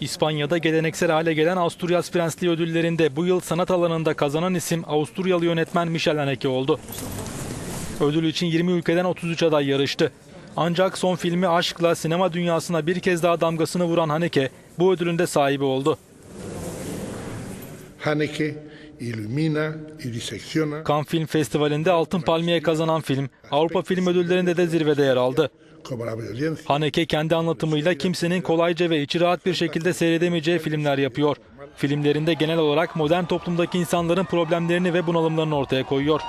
İspanya'da geleneksel hale gelen Asturias Prensliği ödüllerinde bu yıl sanat alanında kazanan isim Avusturyalı yönetmen Michel Haneke oldu. Ödül için 20 ülkeden 33 aday yarıştı. Ancak son filmi Aşk'la sinema dünyasına bir kez daha damgasını vuran Haneke bu ödülün de sahibi oldu. Haneke ilumina y disecciona Cannes Film Festivali'nde Altın Palmiye kazanan film Avrupa Film Ödülleri'nde de zirvede yer aldı. Haneke kendi anlatımıyla kimsenin kolayca ve içi rahat bir şekilde seyredemeyeceği filmler yapıyor. Filmlerinde genel olarak modern toplumdaki insanların problemlerini ve bunalımlarını ortaya koyuyor.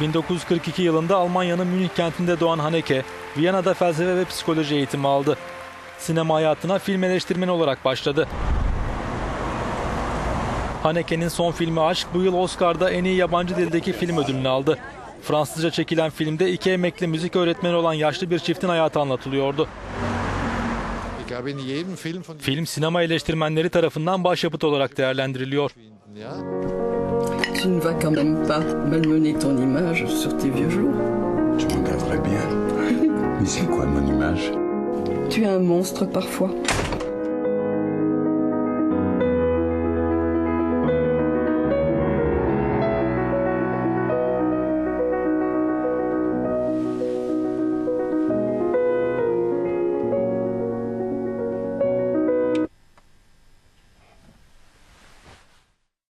1942 yılında Almanya'nın Münih kentinde doğan Haneke, Viyana'da felsefe ve psikoloji eğitimi aldı. Sinema hayatına film eleştirmeni olarak başladı. Haneke'nin son filmi Aşk bu yıl Oscar'da en iyi yabancı dildeki film ödülünü aldı. Fransızca çekilen filmde iki emekli müzik öğretmeni olan yaşlı bir çiftin hayatı anlatılıyordu. Film sinema eleştirmenleri tarafından başyapıt olarak değerlendiriliyor. Tu ne vas quand même pas malmener ton image sur tes vieux jours. Je m'en garderai bien. Mais c'est quoi mon image Tu es un monstre parfois.